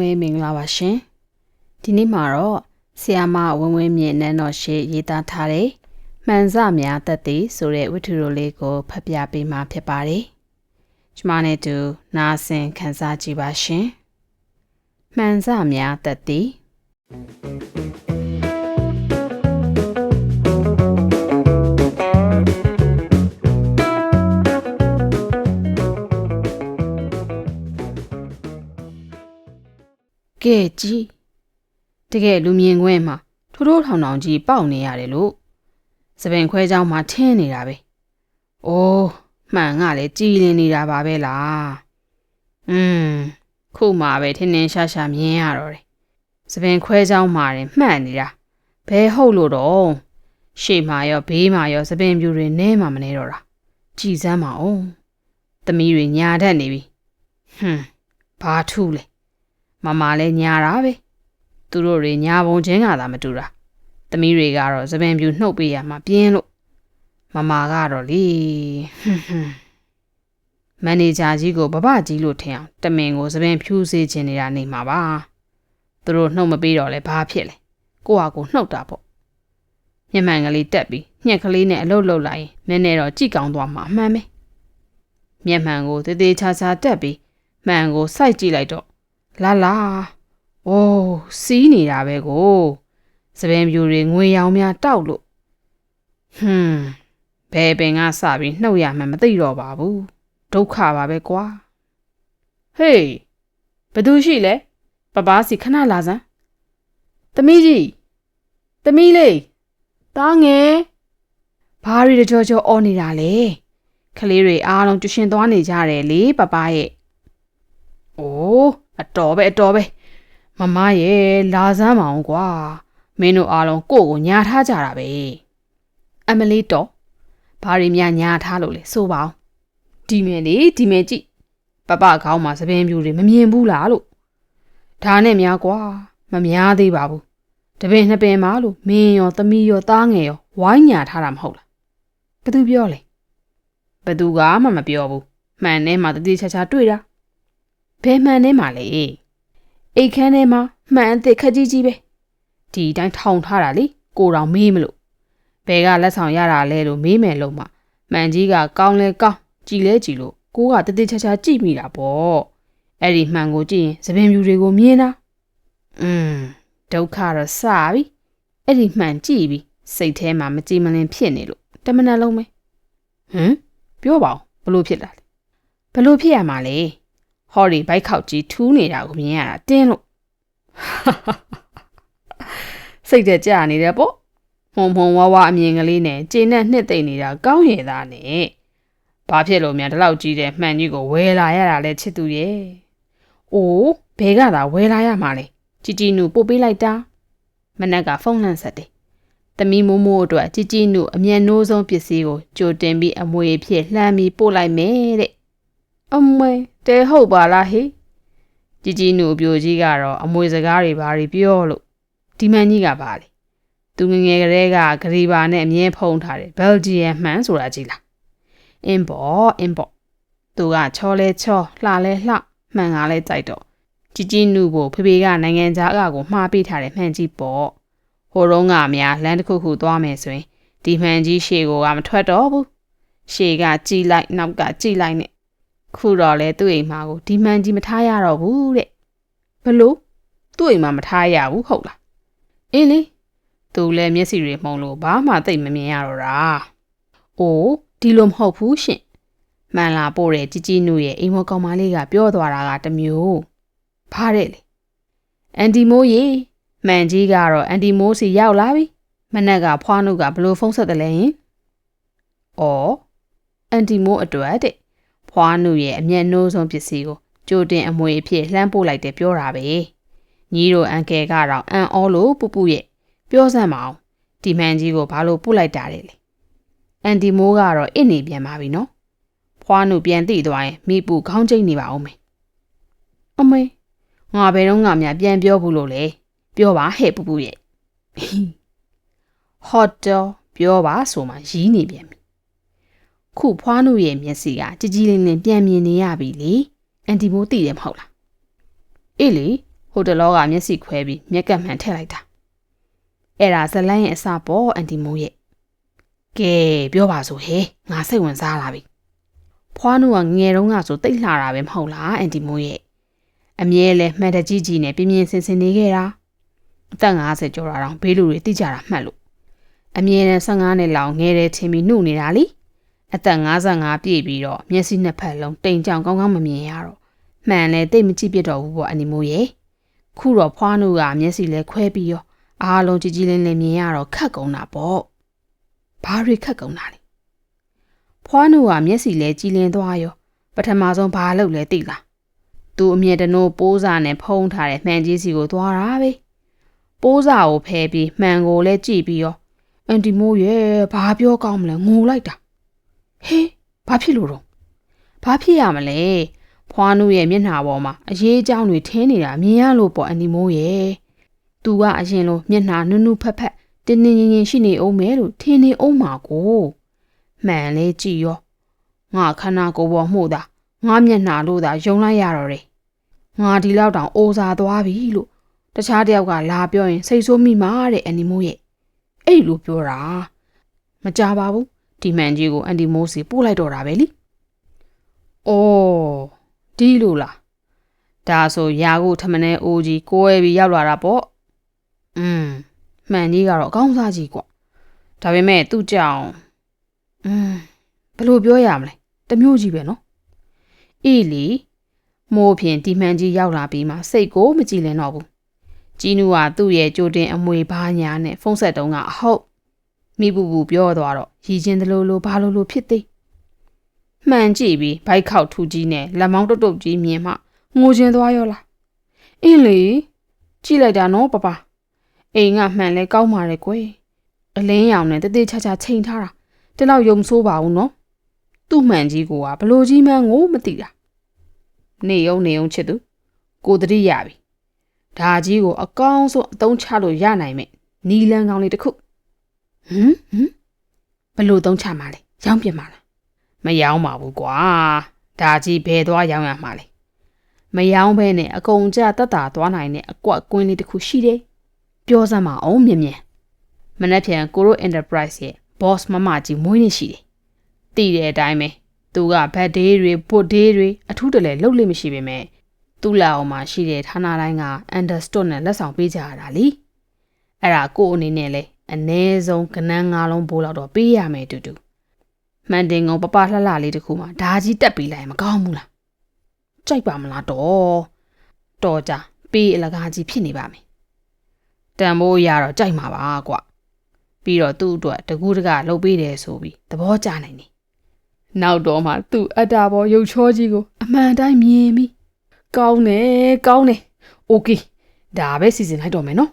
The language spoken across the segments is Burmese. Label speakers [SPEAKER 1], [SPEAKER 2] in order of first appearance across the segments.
[SPEAKER 1] မေမင်္ဂလာပါရှင်ဒီနေ့မှာတော့ဆီယာမဝင်းဝင်းမြင့်နန်းတော်ရှိရေးသားထားတဲ့မှန်စများသက်သေဆိုတဲ့ဝတ္ထုတိုလေးကိုဖတ်ပြပေးမှာဖြစ်ပါတယ်ကျမနဲ့တူနားဆင်ခန်းစားကြည့်ပါရှင်မှန်စများသက်သေ ကဲကြီးတကယ်လူမြင်ခွင့်မှာထိုးထိုးထောင်ထောင်ကြီးပေါက်နေရတယ်လို့စပင်ခွဲเจ้าမှာထင်းနေတာပဲ။အိုးမှန်ကလည်းကြည်လင်နေတာပါပဲလား။อืมခုမှပဲထင်းထင်းရှားရှားမြင်ရတော့တယ်။စပင်ခွဲเจ้าမှာတင်မှန်နေတာ။ဘဲဟုတ်လို့တော့ရှေ့မှာရောဘေးမှာရောစပင်ပြူတွေနဲမှမနေတော့တာ။ကြည်စမ်းပါအောင်။သမီးတွေညာတတ်နေပြီ။ဟွန်းဘာထူးလဲ။ မမလည်းညာတာပဲသူတို့တွေညာပုံချင်းကသာမတူတာသမီးတွေကတော့သပင်ပြူနှုတ်ပေးရမှာပြင်းလို့မမကတော့လေဟွန်းဟွန်းမန်နေဂျာကြီးကိုဘဘကြီးလို့ထင်အောင်တမင်ကိုသပင်ဖြူစေချင်နေတာနေမှာပါသူတို့နှုတ်မပေးတော့လဲဘာဖြစ်လဲကိုဟာကိုနှုတ်တာပေါ့မျက်မှန်ကလေးတက်ပြီးညှက်ကလေးနဲ့အလုတ်လုတ်လိုက်ရင်နည်းနည်းတော့ကြိကောင်းသွားမှာအမှန်ပဲမျက်မှန်ကိုတေးသေးချာချာတက်ပြီးမှန်ကိုစိုက်ကြည့်လိုက်တော့ လာလာ။အိုးစီးနေတာပဲကို။စပင်ပြူတွေငွေရောင်များတောက်လို့ဟွန်းဘယ်ပင်ကစပြီးနှုတ်ရမှမသိတော့ပါဘူး။ဒုက္ခပါပဲကွာ။ဟေးဘသူရှိလဲ။ပပားစီခဏလာစမ်း။သမီးကြီးသမီးလေးတားငယ်ဘာရီတကြောကြောအော်နေတာလဲ။ကလေးတွေအားလုံးကျရှင်သွားနေကြတယ်လေပပားရဲ့။အိုး အတော်ပဲအတော်ပဲမမရဲ့လာစမ်းမအောင်ကွာမင်းတို့အားလုံးကိုယ့်ကိုညာထားကြတာပဲအမလီတော့ဘာရီမြညာထားလို့လဲဆိုပါအောင်ဒီမင်းလေဒီမင်းကြည့်ပပခေါင်းမှာသပင်ပြူတွေမမြင်ဘူးလားလို့ဒါနဲ့များကွာမများသေးပါဘူးတပင်နှစ်ပင်မှာလို့မင်းရောသမီးရောသားငယ်ရောဝိုင်းညာထားတာမဟုတ်လားဘသူပြောလဲဘသူကမှမပြောဘူးမှန်ထဲမှာတတိချာချာတွေ့တာ ဘယ်မှန်ထဲမှာလဲအိတ်ခမ်းထဲမှာမှန်အစ်စ်ခက်ကြီးကြီးပဲဒီအတိုင်းထောင်ထားတာလေကိုတော်မေးမလို့ဘယ်ကလက်ဆောင်ရတာလဲလို့မေးမယ်လို့မှမှန်ကြီးကကောင်းလဲကောင်းကြည်လဲကြည်လို့ကိုကတတိချာချာကြည့်မိတာပေါ့အဲ့ဒီမှန်ကိုကြည့်ရင်သပင်ပြူတွေကိုမြင်တာอืมဒုက္ခတော့စပြီအဲ့ဒီမှန်ကြည့်ပြီးစိတ်ထဲမှာမကြည်မလင်ဖြစ်နေလို့တမနက်လုံးပဲဟမ်ပြောပါဦးဘလို့ဖြစ်လာလဲဘလို့ဖြစ်ရမှာလဲ ဟော်ရီဘိုက်ခောက်ကြီးထူးနေတာကိုမြင်ရတာတင်းလို့စိတ်တက်ကြနေတယ်ပေါ့မှုံမှုံဝါဝါအမြင်ကလေးနဲ့ကျင်းနဲ့နှစ်သိမ့်နေတာကောင်းရည်သားနဲ့ဘာဖြစ်လို့များဒီလောက်ကြီးတဲ့မှန်ကြီးကိုဝယ်လာရတာလဲချစ်သူရဲ့အိုးဘဲကသာဝယ်လာရမှာလဲជីជីနုပို့ပေးလိုက်တာမနက်ကဖုန်းလန့်ဆက်တယ်သမီးမိုးမိုးအတွက်ជីជីနုအမြန်နှိုးဆုံးပစ္စည်းကိုကြိုတင်ပြီးအမွေဖြစ်လှမ်းပြီးပို့လိုက်မယ်တဲ့ အမွေတဲဟုတ်ပါလားဟေကြည်ကြည်နူအပြိုကြီးကတော့အမွေစကားတွေဘာတွေပြောလို့ဒီမန်ကြီးကပါလေသူငငယ်ကလေးကဂရီဘာနဲ့အမြဲဖုံးထားတယ်ဘယ်လ်ဂျီယမ်မှန်ဆိုတာကြည်လားအင်းပေါ့အင်းပေါ့သူကချောလဲချောလှလဲလှမှန်ကလဲကြိုက်တော့ជីជីနုကိုဖေဖေကနိုင်ငံသားအကကိုမှားပေးထားတယ်မှန်ကြီးပေါ့ဟိုတော့ငါများလမ်းတစ်ခုခုသွားမယ်ဆိုရင်ဒီမှန်ကြီးရှေ့ကိုကမထွက်တော့ဘူးရှေ့ကကြည်လိုက်နောက်ကကြည်လိုက်နဲ့ ခုတော့လေသူ့အိမ်မှာကိုဒီမှန်ကြီးမထားရတော့ဘူးတဲ့ဘလို့သူ့အိမ်မှာမထားရဘူးဟုတ်လားအင်းလေသူလည်းမျက်စိတွေမှုံလို့ဘာမှသိမမြင်ရတော့တာအိုးဒီလိုမဟုတ်ဘူးရှင်မှန်လာပို့တဲ့ជីជីနုရဲ့အိမ်မောကောင်မလေးကပြောသွားတာကတမျိုးဖားတဲ့လေအန်တီမိုးရေမှန်ကြီးကတော့အန်တီမိုးစီရောက်လာပြီမနက်ကဖွားနုကဘလို့ဖုန်းဆက်တယ်လဲဟင်အော်အန်တီမိုးအတွက်တဲ့ ဖွားနုရဲ့အမျက်နှိုးဆုံးပစ္စည်းကိုကြိုတင်အမွေအဖြစ်လှမ်းပို့လိုက်တယ်ပြောတာပဲညီတို့အန်ကယ်ကတော့အန်အောလို့ပူပူရဲ့ပြောစမ်းမအောင်ဒီမန်ကြီးကိုဘာလို့ပို့လိုက်တာလဲလေအန်တီမိုးကတော့အစ်နေပြန်ပါပြီနော်ဖွားနုပြန်သိသွားရင်မိပူခေါင်းကျိတ်နေပါအောင်မေအမေငါဘယ်တော့ငါများပြန်ပြောဘူးလို့လေပြောပါဟဲ့ပူပူရဲ့ဟော့တော့ပြောပါဆိုမှရီးနေပြန်ပြီ ခုဖွားနုရဲ့မျက်စိကကြည်ကြည်လင်းလင်းပြန်မြင်နေရပြီလေအန်တီမိုးသိတယ်မဟုတ်လားအေးလေဟိုတလောကမျက်စိခွဲပြီးမျက်ကပ်မှန်ထည့်လိုက်တာအဲ့ဒါဇလန်းရဲ့အစပေါ့အန်တီမိုးရဲ့ကဲပြောပါစို့ဟဲငါစိတ်ဝင်စားလာပြီဖွားနုကငယ်တုန်းကဆိုတိတ်လှတာပဲမဟုတ်လားအန်တီမိုးရဲ့အမြဲလဲမှန်တကြီးကြီးနဲ့ပြင်းပြင်းစင်စင်နေခဲ့တာအသက်50ကျော်တာတော့ဘေးလူတွေသိကြတာမှတ်လို့အမြဲတမ်း15နှစ်လောက်ငယ်တယ်ထင်ပြီးနှုတ်နေတာလीအ သက်55ပြည့်ပြီးတော့မျက်စိနှစ်ဖက်လုံးတိမ်ကြောင်ကောင်းကောင်းမမြင်ရတော့မှန်လဲတိတ်မကြည့်ပြတော့ဘူးပေါ့အန်တီမိုးရဲ့ခုတော့ဖွားနုကမျက်စိလဲခွဲပြီးရောအားလုံးကြည်ကြည်လင်းလင်းမြင်ရတော့ခက်ကုန်တာပေါ့ဘာတွေခက်ကုန်တာလဲဖွားနုကမျက်စိလဲကြည်လင်းသွားရောပထမဆုံးဘာလုပ်လဲသိလားသူအမြဲတနိုးပိုးစာနဲ့ဖုံးထားတဲ့မှန်ကြီးစီကိုသွားတာပဲပိုးစာကိုဖဲပြီးမှန်ကိုလဲကြည့်ပြီးရောအန်တီမိုးရဲ့ဘာပြောကောင်းမလဲငိုလိုက်တာ ဟေးဘာဖြစ်လို့တော့ဘာဖြစ်ရမလဲဖွားနုရဲ့မျက်နှာပေါ်မှာအရေးအကြောင်းတွေထင်းနေတာမြင်ရလို့ပေါ့အန်တီမိုးရဲ့သူကအရင်လိုမျက်နှာနုနုဖက်ဖက်တင်းတင်းရင်ရင်ရှိနေအောင်မဲလို့ထင်းနေအောင်မှာကိုမှန်လေကြည်ရောငါခန္ဓာကိုယ်ပေါ်မှုတာငါမျက်နှာလို့သာယုံလိုက်ရတော့တယ်ငါဒီလောက်တောင်အိုးစားသွားပြီလို့တခြားတယောက်ကလာပြောရင်စိတ်ဆိုးမိမှာတဲ့အန်ဒီမိုးရဲ့အဲ့လိုပြောတာမကြပါဘူး ဒီမှန်ကြီးကိုအန်ဒီမိုးစီပို့လိုက်တော့တာပဲလीအိုးဒီလိုလားဒါဆိုရာကိုထမနေအိုးကြီးကိုယ်ပြီးရောက်လာတာပေါ့อืมမှန်ကြီးကတော့အကောင်းစားကြီးကွာဒါပေမဲ့သူ့ကြောင့်อืมဘယ်လိုပြောရမလဲတမျိုးကြီးပဲနော်အေးလီမိုးဖြင့်ဒီမှန်ကြီးရောက်လာပြီးမှစိတ်ကိုမကြည်လင်တော့ဘူးကြီးနူကသူ့ရဲ့ကြိုတင်အမွေဘာညာနဲ့ဖုန်းဆက်တုံးကအဟုတ် မိဘူးဘူးပြောသွားတော့ရည်ချင်းတလို့လို့ဘာလို့လို့ဖြစ်သေးမှန်ကြည့်ပြီးဘိုက်ခေါက်ထူကြီးနဲ့လက်မောင်းတုတ်တုတ်ကြီးမြင်မှငိုချင်းသွားရောလားအင်းလေကြည့်လိုက်တာနော်ပပအိမ်ကမှန်လဲကောင်းပါတယ်ကွယ်အလင်းရောင်နဲ့တသေးချာချာချိန်ထားတာတလောက်ယုံဆိုးပါဘူးနော်သူ့မှန်ကြီးကဘလို့ကြီးမှန်းကိုမသိတာနေုံနေုံချစ်သူကိုတတိရပြီဒါကြီးကိုအကောင်းဆုံးအသုံးချလို့ရနိုင်မယ်နီလန်းကောင်းလေးတစ်ခု ဟမ်ဟမ်ဘလို့သုံးချမှာလဲရောင်းပြမှာလားမရောင်းပါဘူးကွာဒါကြီးဘယ်သွားရောင်းရမှာလဲမရောင်းဘဲနဲ့အကုန်ကြတတ်တာသွားနိုင်တဲ့အကွက်ကွင်းလေးတစ်ခုရှိတယ်ပြောစမ်းပါအောင်မြင်မြင်မနှက်ပြန်ကိုရို enterprise ရဲ့ boss မမကြီးမွေးနေရှိတယ်တည်တဲ့အတိုင်းပဲသူကဘတ်ဒေးတွေဘွတ်ဒေးတွေအထူးတလဲလှုပ်လိမ့်မရှိပေမဲ့သူ့လက်အောင်မှာရှိတဲ့ဌာနတိုင်းက understood နဲ့လက်ဆောင်ပေးကြရတာလीအဲ့ဒါကိုအနေနဲ့လဲ အ ਨੇ ဆုံးကနန်းငါးလုံးဘိုးလောက်တော့ပေးရမယ်တူတူမှန်တင်ကုန်ပပလှလှလေးတခုမှဓာကြီးတက်ပေးလိုက်မကောင်းဘူးလားကြိုက်ပါမလားတော့တော်ကြပေးအလကားကြီးဖြစ်နေပါမယ်တန်ဖိုးရတော့ကြိုက်မှာပါကွပြီးတော့သူ့အတွက်တကူးတကလှုပ်ပေးတယ်ဆိုပြီးသဘောကျနိုင်တယ်နောက်တော့မှသူ့အတ္တဘောရုပ်ချောကြီးကိုအမှန်တိုင်းမြင်ပြီးကောင်းတယ်ကောင်းတယ်โอเคဒါပဲစီစဉ်လိုက်တော့မယ်နော်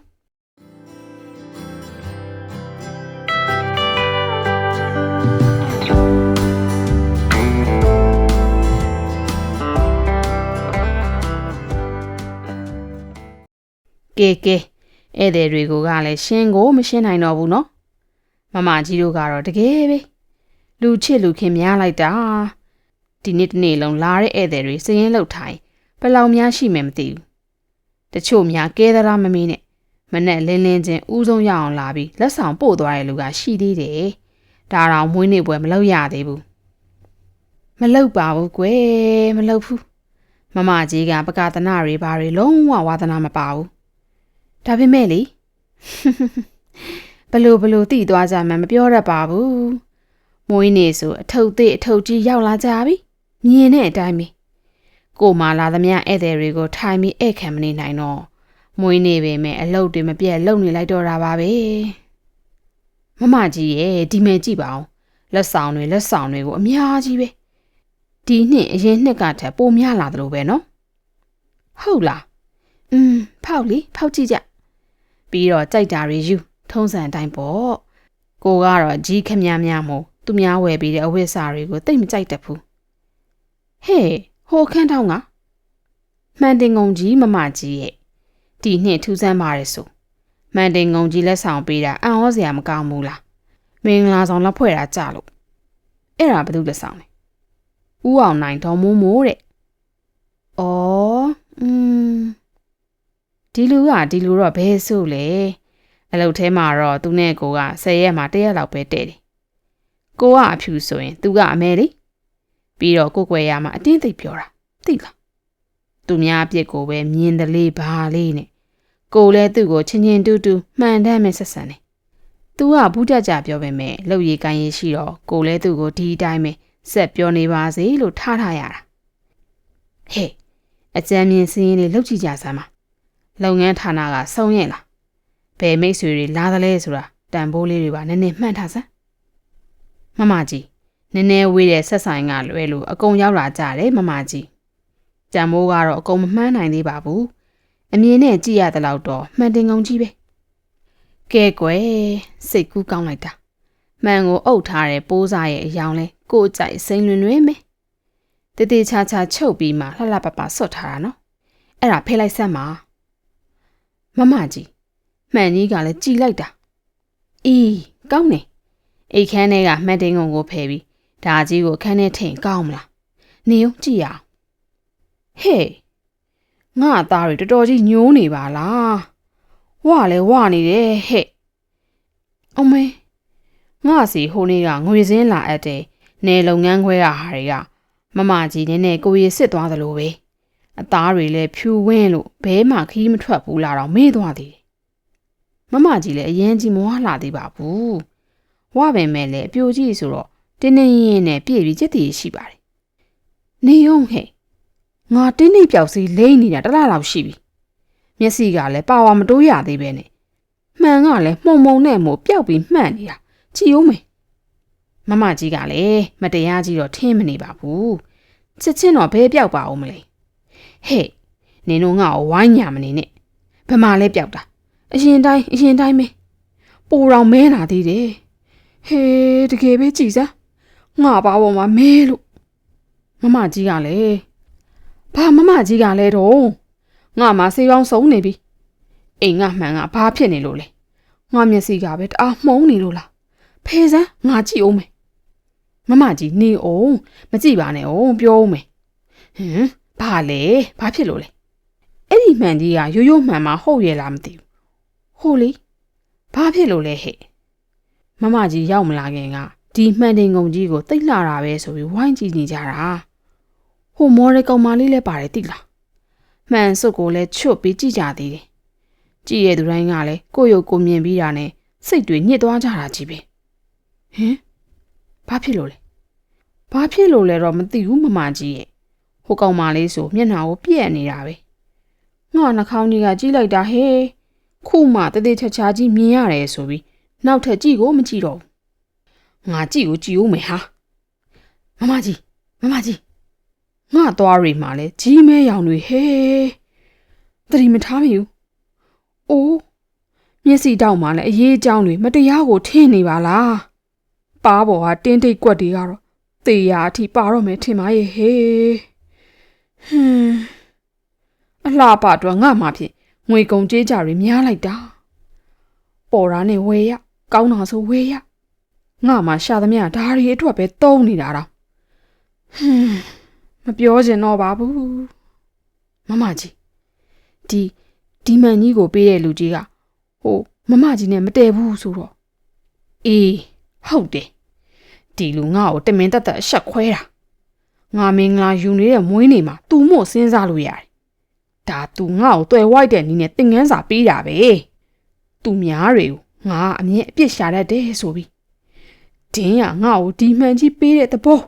[SPEAKER 1] ကဲကဲဧည့်သည်တွေကိုကလည်းရှင်းကိုမရှင်းနိုင်တော့ဘူးနော်မမကြီးတို့ကတော့တကယ်ပဲလူချစ်လူခင်များလိုက်တာဒီနေ့တနေ့လုံးလာတဲ့ဧည့်သည်တွေစရင်လောက်ထိုင်ဘယ်လောက်များရှိမယ်မသိဘူးတချို့များကဲသလားမမေးနဲ့မနဲ့လင်းလင်းချင်းဥဆုံးရအောင်လာပြီးလက်ဆောင်ပို့သွားတဲ့လူကရှိသေးတယ်ဒါတော့မွေးနေ့ပွဲမလုပ်ရသေးဘူးမလုပ်ပါဘူးကွယ်မလုပ်ဘူးမမကြီးကပကသနာတွေဘာတွေလုံးဝဝါသနာမပါဘူး ဒါပေမဲ့လေဘလို့ဘလို့တိသွားကြမှမပြောရပါဘူးမွေးနေ့ဆိုအထုပ်သေးအထုပ်ကြီးရောက်လာကြပြီမြင်တဲ့အတိုင်းပဲကိုမာလာသမျှဧည့်သည်တွေကိုထိုင်ပြီးဧည့်ခံမနေနိုင်တော့မွေးနေ့ပဲမဲ့အလုတ်တွေမပြတ်လုံနေလိုက်တော့တာပါပဲမမကြီးရဲ့ဒီမဲ့ကြည့်ပါအောင်လက်ဆောင်တွေလက်ဆောင်တွေကိုအများကြီးပဲဒီနှစ်အရင်နှစ်ကထက်ပိုများလာတယ်လို့ပဲနော်ဟုတ်လားอืมဖောက်လေဖောက်ကြည့်ကြ ပြီးတော့ကြိုက်တာတွေယူထုံးစံအတိုင်းပေါ့ကိုကတော့ကြီးခမများများမို့သူများဝယ်ပြီးတဲ့အဝတ်အစားတွေကိုတိတ်မကြိုက်တတ်ဘူးဟဲ့ဟိုခန်းထောင်းကမှန်တင်ငုံကြီးမမကြီးရဲ့ဒီနှစ်ထူးဆန်းပါတယ်ဆိုမှန်တင်ငုံကြီးလက်ဆောင်ပေးတာအံ့ဩစရာမကောင်းဘူးလားမင်္ဂလာဆောင်လက်ဖွဲ့တာကြလို့အဲ့ဒါဘယ်သူလက်ဆောင်လဲဥအောင်နိုင်တော်မိုးမိုးတဲ့ဩอืม ဒီလူကဒီလူတော့ဘဲဆိုလေအလုပ်ထဲမှာတော့သူနဲ့ကိုက10ရက်မှ1ရက်လောက်ပဲတဲ့တယ်ကိုကအဖြူဆိုရင်သူကအမဲလေပြီးတော့ကိုကွယ်ရမှာအတင်းသိပ်ပြောတာသိလားသူများအပြစ်ကိုပဲမြင်တယ်လေးဘာလေးနဲ့ကိုလည်းသူ့ကိုချင်းချင်းတူးတူးမှန်တမ်းမဲ့ဆက်ဆံတယ်သူကဘူးတက်ကြပြောပေမဲ့လှုပ်ရည်ကိုင်းရည်ရှိတော့ကိုလည်းသူ့ကိုဒီအတိုင်းပဲဆက်ပြောနေပါစေလို့ထားထားရတာဟဲ့အကြမ်းမြင်စင်းရင်းလေးလှုပ်ကြည့်ကြစမ်းပါ လုပ်ငန်းဌာနကစုံရင်လားဘယ်မိတ်ဆွေတွေလာသလဲဆိုတာတန်ဖိုးလေးတွေပါနည်းနည်းမှတ်ထားစမ်းမမကြီးနည်းနည်းဝေးတဲ့ဆက်ဆိုင်ကလွဲလို့အကုန်ရောက်လာကြတယ်မမကြီးတန်ဖိုးကတော့အကုန်မမှန်းနိုင်သေးပါဘူးအမြင်နဲ့ကြည့်ရတဲ့လောက်တော့မှန်တင်ကုန်ကြီးပဲကဲကွယ်စိတ်ကူးကောင်းလိုက်တာမှန်ကိုအုပ်ထားတဲ့ပိုးစားရဲ့အယောင်လဲကိုယ်ကြိုက်စိမ့်လွင်လွင်ပဲတတိချာချာချုပ်ပြီးမှလှလှပပဆွတ်ထားတာနော်အဲ့ဒါဖဲလိုက်စမ်းပါ မမကြီးမှန်ကြီးကလည်းကြည်လိုက်တာအေးကောင်းတယ်အိတ်ခမ်းထဲကမှတ်တင်းကုန်ကိုဖယ်ပြီးဒါကြီးကိုခန်းထဲထင်ကောင်းမလားနေအောင်ကြည့်ရအောင်ဟေးငါသားတွေတော်တော်ကြီးညိုးနေပါလားဝလဲဝနေတယ်ဟဲ့အမေငါစီဟိုနေ့ကငွေစင်းလာအပ်တယ်နေလုပ်ငန်းခွဲရဟာတွေကမမကြီးနည်းနည်းကိုရီစစ်သွားသလိုပဲ အသားတွေလည်းဖြူဝင်းလို့ဘဲမှခီးမထွက်ဘူးလားတော့မေ့သွားသေးတယ်မမကြီးလည်းအရင်ကြီးမွားလာသေးပါဘူးဝပင်မဲ့လည်းအပြိုကြီးဆိုတော့တင်းတင်းရင်ရင်နဲ့ပြည့်ပြီးကြက်တည်ရှိပါတယ်နေုံဟဲ့ငါတင်းနေပြောက်စီလိမ့်နေတာတစ်လလောက်ရှိပြီမျက်စိကလည်းပါဝါမတိုးရသေးပဲနဲ့မှန်ကလည်းမှုံမှုံနဲ့မို့ပျောက်ပြီးမှန်နေတာကြည်ဦးမယ်မမကြီးကလည်းမတရားကြီးတော့ထင်းမနေပါဘူးချစ်ချင်းတော့ဘဲပြောက်ပါဦးမလဲ ဟဲ့နင်တို့ငါ့ကိုဝိုင်းညာမနေနဲ့ဘယ်မှာလဲပြောက်တာအရင်တိုင်းအရင်တိုင်းပဲပိုတော်မဲလာသေးတယ်ဟေးတကယ်ပဲကြည်စားငါပါပေါ်မှာမဲလို့မမကြီးကလည်းဘာမမကြီးကလည်းတော့ငါမှဆေးပေါင်းဆုံးနေပြီအိမ်ငါမှန်ကဘာဖြစ်နေလို့လဲငါမျက်စိကပဲတအားမှုံးနေလို့လားဖေစမ်းငါကြည့်အောင်မယ်မမကြီးနေအောင်မကြည့်ပါနဲ့အောင်ပြောအောင်မယ်ဟင် ဘာလဲဘာဖြစ်လို့လဲအဲ့ဒီမှန်ကြီးကရိုးရိုးမှန်မှဟုတ်ရဲ့လားမသိဘူးဟိုလေဘာဖြစ်လို့လဲဟဲ့မမကြီးရောက်မလာခင်ကဒီမှန်တင်ကုန်ကြီးကိုတိတ်လာတာပဲဆိုပြီးဝိုင်းကြည့်နေကြတာဟိုမော်ရကောင်မလေးလည်းပါတယ်တိလားမှန်စုပ်ကိုလည်းချွတ်ပြီးကြည့်ကြသေးတယ်ကြည့်ရတဲ့သူတိုင်းကလည်းကိုယ့်ရုပ်ကိုမြင်ပြီးတာနဲ့စိတ်တွေညစ်သွားကြတာကြီးပဲဟင်ဘာဖြစ်လို့လဲဘာဖြစ်လို့လဲတော့မသိဘူးမမကြီးရဲ့ ဟိုကောင်မလေးဆိုမျက်နှာကိုပြက်နေတာပဲငါနှာခေါင်းကြီးကကြီးလိုက်တာဟဲ့ခုမှတသေးချာချာကြီးမြင်ရတယ်ဆိုပြီးနောက်ထပ်ကြည့်ကိုမကြည့်တော့ဘူးငါကြည့်ကိုကြည့်ဦးမယ်ဟာမမကြီးမမကြီးငါသွားရီမှာလဲကြီးမဲရောင်တွေဟဲ့တတိမထားမိဘူးအိုးမျက်စိတောက်မှလည်းအရေးအကြောင်းတွေမတရားကိုထင်းနေပါလားပါပေါ်ဟာတင်းတိတ်ကွက်တွေကတော့တေရာအထိပါတော့မယ်ထင်ပါရဲ့ဟေး ဟွန်းအလှပတော့ငါမှဖြစ်ငွေကုန်ကြေးကြတွေများလိုက်တာပေါ်ရာနဲ့ဝဲရကောင်းတာဆိုဝဲရငါမှရှာသမျှဓာရီအတွက်ပဲတုံးနေတာတော့ဟွန်းမပြောချင်တော့ပါဘူးမမကြီးဒီဒီမန်ကြီးကိုပေးတဲ့လူကြီးကဟိုမမကြီးနဲ့မတည့်ဘူးဆိုတော့အေးဟုတ်တယ်ဒီလူငါ့ကိုတမင်တက်တက်အဆက်ခွဲတာ ငါမင်္ဂလာယူနေတဲ့မွေးနေမှာသူမို့စဉ်းစားလို့ရတယ်ဒါသူငါ့ကိုတွယ်ဝိုက်တဲ့နီးနဲ့တင်ငန်းစာပေးတာပဲသူများတွေကိုငါအမြင်အပြစ်ရှာတတ်တယ်ဆိုပြီးဒင်းကငါ့ကိုဒီမှန်ကြီးပေးတဲ့သဘော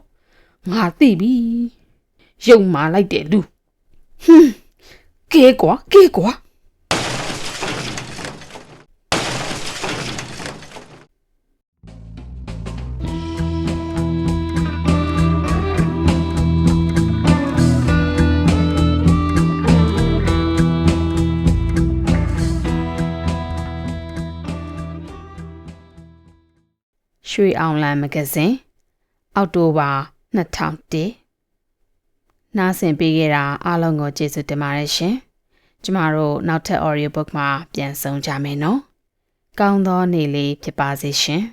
[SPEAKER 1] ငါသိပြီရုံမာလိုက်တဲ့လူဟွန်းကဲကွာကဲကွာ ရွှေအောင်လံမဂဇင်းအောက်တိုဘာ2001နားဆင်ပေးခဲ့တာအားလုံးကိုကျေးဇူးတင်ပါတယ်ရှင်ကျမတို့နောက်ထပ် audio book မှာပြန်ဆောင်ကြမယ်နော်ကောင်းသောနေ့လေးဖြစ်ပါစေရှင်